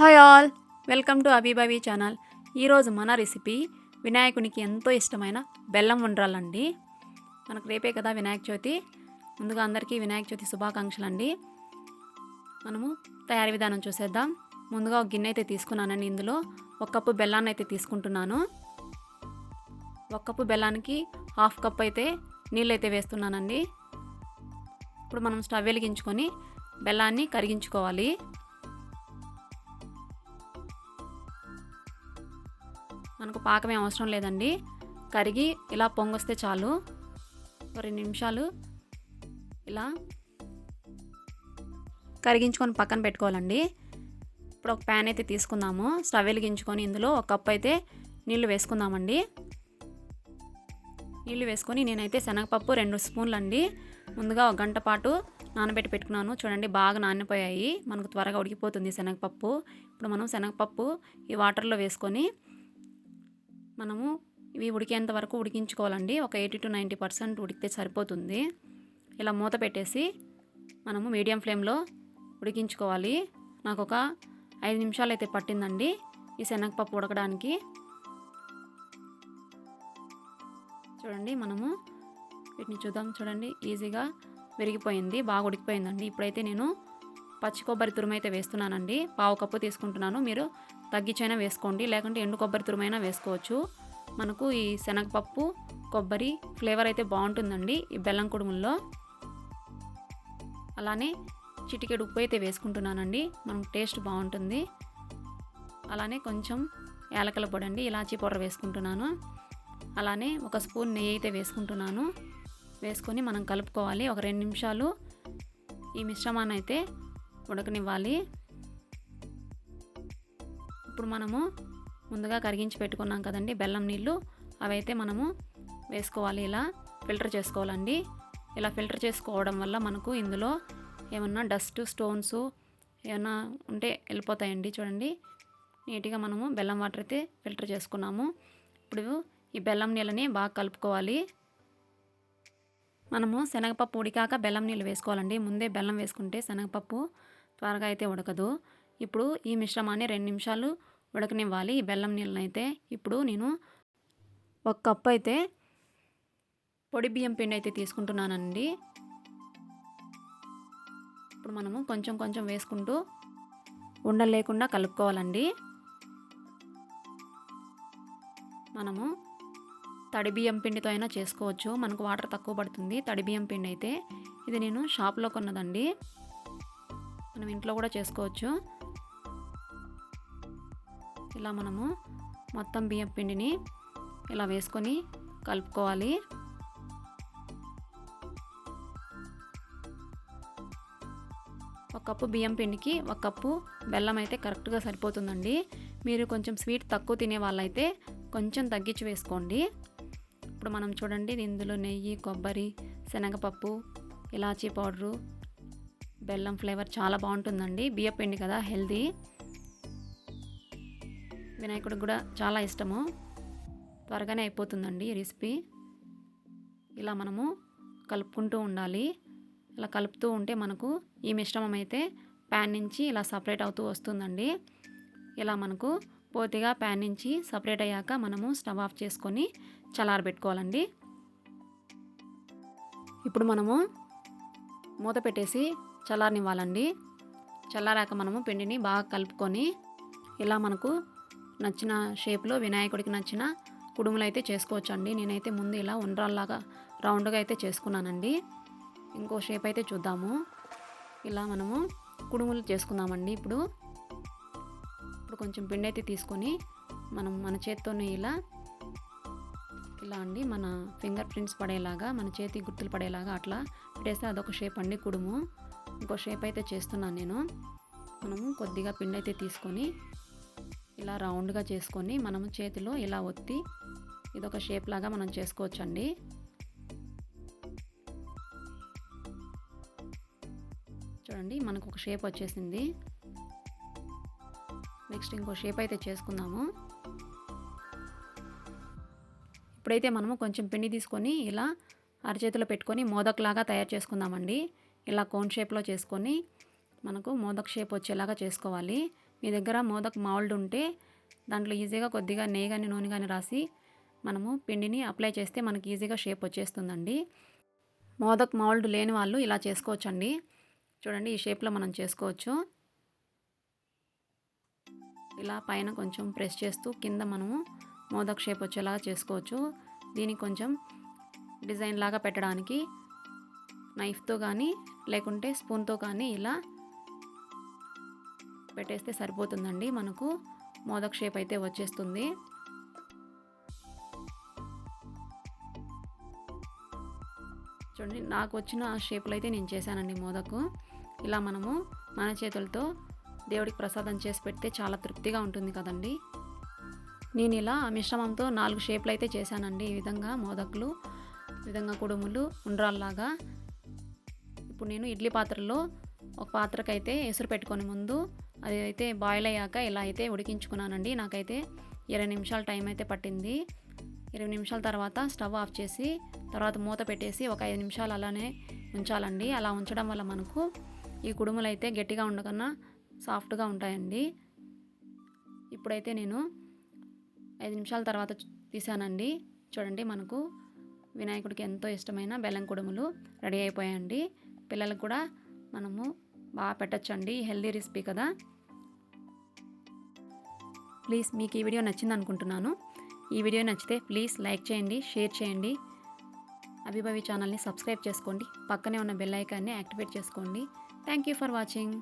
Hi all welcome to అబీబాబీ channel. ఈరోజు మన రెసిపీ వినాయకునికి ఎంతో ఇష్టమైన బెల్లం ఉండ్రాలండి మనకు రేపే కదా వినాయక చవితి. ముందుగా అందరికీ వినాయక చవితి శుభాకాంక్షలు అండి మనము తయారీ విధానం చూసేద్దాం. ముందుగా ఒక గిన్నె అయితే తీసుకున్నానండి ఇందులో. ఒక కప్పు బెల్లాన్ని అయితే తీసుకుంటున్నాను. ఒక కప్పు బెల్లానికి హాఫ్ కప్ అయితే నీళ్ళు అయితే వేస్తున్నానండి. ఇప్పుడు మనం స్టవ్ వెలిగించుకొని బెల్లాన్ని కరిగించుకోవాలి. మనకు పాకమే అవసరం లేదండి. కరిగి ఇలా పొంగొస్తే చాలు. రెండు నిమిషాలు ఇలా కరిగించుకొని పక్కన పెట్టుకోవాలండి. ఇప్పుడు ఒక ప్యాన్ అయితే తీసుకుందాము. స్టవ్ వెలిగించుకొని ఇందులో ఒక కప్ అయితే నీళ్ళు వేసుకుందామండి. నీళ్ళు వేసుకొని నేనైతే శనగపప్పు రెండు స్పూన్లు అండి ముందుగా ఒక గంట పాటు నానబెట్టి పెట్టుకున్నాను. చూడండి బాగా నానిపోయాయి. మనకు త్వరగా ఉడికిపోతుంది శనగపప్పు. ఇప్పుడు మనం శనగపప్పు ఈ వాటర్లో వేసుకొని మనము ఇవి ఉడికేంత వరకు ఉడికించుకోవాలండి. ఒక ఎయిటీ టు నైంటీ పర్సెంట్ ఉడికితే సరిపోతుంది. ఇలా మూత పెట్టేసి మనము మీడియం ఫ్లేమ్లో ఉడికించుకోవాలి. నాకు ఒక ఐదు నిమిషాలు అయితే పట్టిందండి. ఈ శనగపప్పు ఉడకడానికి. చూడండి మనము వీటిని చూద్దాం. చూడండి ఈజీగా విరిగిపోయింది బాగా ఉడికిపోయిందండి. ఇప్పుడైతే నేను పచ్చి కొబ్బరి తురుమైతే వేస్తున్నానండి. పావు కప్పు తీసుకుంటున్నాను. మీరు తగ్గించైనా వేసుకోండి. లేకుంటే ఎండు కొబ్బరి తురుమైనా వేసుకోవచ్చు. మనకు ఈ శనగపప్పు కొబ్బరి ఫ్లేవర్ అయితే బాగుంటుందండి ఈ బెల్లం కుడుముల్లో. అలానే చిటికెడు ఉప్పు అయితే వేసుకుంటున్నానండి. మనకు టేస్ట్ బాగుంటుంది. అలానే కొంచెం యాలకల పొడి అండి ఇలాచీ పౌడర్ వేసుకుంటున్నాను. అలానే ఒక స్పూన్ నెయ్యి అయితే వేసుకుంటున్నాను. వేసుకొని మనం కలుపుకోవాలి. ఒక రెండు నిమిషాలు ఈ మిశ్రమాన్ని అయితే ఉడకనివ్వాలి. ఇప్పుడు మనము ముందుగా కరిగించి పెట్టుకున్నాం కదండి బెల్లం నీళ్ళు. అవైతే మనము వేసుకోవాలి ఇలా ఫిల్టర్ చేసుకోవాలండి. ఇలా ఫిల్టర్ చేసుకోవడం వల్ల మనకు ఇందులో ఏమన్నా డస్ట్ స్టోన్స్ ఏమన్నా ఉంటే వెళ్ళిపోతాయండి చూడండి. నీట్గా మనము బెల్లం వాటర్ అయితే ఫిల్టర్ చేసుకున్నాము. ఇప్పుడు ఈ బెల్లం నీళ్ళని బాగా కలుపుకోవాలి. మనము శనగపప్పు ఉడికాక బెల్లం నీళ్ళు వేసుకోవాలండి. ముందే బెల్లం వేసుకుంటే శనగపప్పు త్వరగా అయితే ఉడకదు. ఇప్పుడు ఈ మిశ్రమాన్ని రెండు నిమిషాలు ఉడకనివ్వాలి. ఈ బెల్లం నీళ్ళని అయితే ఇప్పుడు నేను ఒక కప్పు అయితే పొడి బియ్యం పిండి అయితే తీసుకుంటున్నానండి. ఇప్పుడు మనము కొంచెం కొంచెం వేసుకుంటూ ఉండలు లేకుండా కలుపుకోవాలండి. మనము తడి బియ్యం పిండితో అయినా చేసుకోవచ్చు. మనకు వాటర్ తక్కువ పడుతుంది. తడి బియ్యం పిండి అయితే ఇది నేను షాప్లో కొన్నదండి. మనం ఇంట్లో కూడా చేసుకోవచ్చు. ఇలా మనము మొత్తం బియ్యం పిండిని ఇలా వేసుకొని కలుపుకోవాలి. ఒక కప్పు బియ్యం పిండికి ఒక కప్పు బెల్లం అయితే కరెక్ట్గా సరిపోతుందండి. మీరు కొంచెం స్వీట్ తక్కువ తినే వాళ్ళైతే కొంచెం తగ్గించి వేసుకోండి. ఇప్పుడు మనం చూడండి ఇందులో నెయ్యి కొబ్బరి శనగపప్పు ఇలాచీ పౌడరు బెల్లం ఫ్లేవర్ చాలా బాగుంటుందండి. బియ్యపిండి కదా హెల్దీ వినాయకుడికి కూడా చాలా ఇష్టము. త్వరగానే అయిపోతుందండి ఈ రెసిపీ. ఇలా మనము కలుపుకుంటూ ఉండాలి. ఇలా కలుపుతూ ఉంటే మనకు ఈ మిశ్రమం అయితే ప్యాన్ నుంచి ఇలా సపరేట్ అవుతూ వస్తుందండి. ఇలా మనకు పూర్తిగా ప్యాన్ నుంచి సపరేట్ అయ్యాక మనము స్టవ్ ఆఫ్ చేసుకొని చల్లారబెట్టుకోవాలండి. ఇప్పుడు మనము మూత పెట్టేసి చల్లారనివ్వాలండి. చల్లారాక మనము పిండిని బాగా కలుపుకొని ఇలా మనకు నచ్చిన షేప్లో వినాయకుడికి నచ్చిన కుడుములు అయితే చేసుకోవచ్చండి. నేనైతే ముందు ఇలా ఉండ్రాల్లాగా రౌండ్గా అయితే చేసుకున్నానండి. ఇంకో షేప్ అయితే చూద్దాము. ఇలా మనము కుడుములు చేసుకుందామండి ఇప్పుడు. ఇప్పుడు కొంచెం పిండి అయితే తీసుకొని మనం మన చేత్తోనే ఇలా ఇలా అండి మన ఫింగర్ ప్రింట్స్ పడేలాగా మన చేతి గుర్తులు పడేలాగా అట్లా పెట్టేస్తే అదొక షేప్ అండి కుడుము. ఇంకో షేప్ అయితే చేస్తున్నాను నేను. మనము కొద్దిగా పిండి అయితే తీసుకొని ఇలా రౌండ్గా చేసుకొని మనము చేతిలో ఇలా ఒత్తి ఇదొక షేప్ లాగా మనం చేసుకోవచ్చండి. చూడండి మనకు ఒక షేప్ వచ్చేసింది. నెక్స్ట్ ఇంకో షేప్ అయితే చేసుకుందాము. ఇప్పుడైతే మనము కొంచెం పిండి తీసుకొని ఇలా అరచేతిలో పెట్టుకొని మోదక్లాగా తయారు చేసుకుందామండి. ఇలా కోన్ షేప్లో చేసుకొని మనకు మోదక్ షేప్ వచ్చేలాగా చేసుకోవాలి. మీ దగ్గర మోదక్ మౌల్డ్ ఉంటే దాంట్లో ఈజీగా కొద్దిగా నెయ్యి కానీ నూనె కానీ రాసి మనము పిండిని అప్లై చేస్తే మనకి ఈజీగా షేప్ వచ్చేస్తుందండి. మోదక్ మౌల్డ్ లేని వాళ్ళు ఇలా చేసుకోవచ్చండి. చూడండి ఈ షేప్లో మనం చేసుకోవచ్చు. ఇలా పైన కొంచెం ప్రెస్ చేస్తూ కింద మనము మోదక్ షేప్ వచ్చేలాగా చేసుకోవచ్చు. దీనికి కొంచెం డిజైన్ లాగా పెట్టడానికి నైఫ్తో కానీ లేకుంటే స్పూన్తో కానీ ఇలా పెట్టేస్తే సరిపోతుందండి. మనకు మోదక్ షేప్ అయితే వచ్చేస్తుంది. చూడండి నాకు వచ్చిన షేప్లో అయితే నేను చేశానండి మోదకు. ఇలా మనము మన చేతులతో దేవుడికి ప్రసాదం చేసి పెడితే చాలా తృప్తిగా ఉంటుంది కదండి. నేను ఇలా మిశ్రమంతో నాలుగు షేప్లు అయితే చేశానండి. ఈ విధంగా మోదకులు ఈ విధంగా కుడుములు ఉండ్రాల్లాగా ఇప్పుడు నేను ఇడ్లీ పాత్రలో ఒక పాత్రకైతే ఎసురు పెట్టుకొని ముందు అది అయితే బాయిల్ అయ్యాక ఇలా అయితే ఉడికించుకున్నానండి. నాకైతే ఇరవై నిమిషాలు టైం అయితే పట్టింది. ఇరవై నిమిషాల తర్వాత స్టవ్ ఆఫ్ చేసి తర్వాత మూత పెట్టేసి ఒక ఐదు నిమిషాలు అలానే ఉంచాలండి. అలా ఉంచడం వల్ల మనకు ఈ కుడుములు అయితే గట్టిగా ఉండకన్నా సాఫ్ట్గా ఉంటాయండి. ఇప్పుడైతే నేను ఐదు నిమిషాల తర్వాత తీసానండి. చూడండి మనకు వినాయకుడికి ఎంతో ఇష్టమైన బెల్లం కుడుములు రెడీ అయిపోయాయండి. పిల్లలకు కూడా మనము బాగా పెట్టచ్చండి. హెల్దీ రెసిపీ కదా. ప్లీజ్ మీకు ఈ వీడియో నచ్చింది అనుకుంటున్నాను. ఈ వీడియో నచ్చితే ప్లీజ్ లైక్ చేయండి షేర్ చేయండి. అభిభవి ఛానల్ని సబ్స్క్రైబ్ చేసుకోండి. పక్కనే ఉన్న బెల్ ఐకాన్ని యాక్టివేట్ చేసుకోండి. Thank you for watching.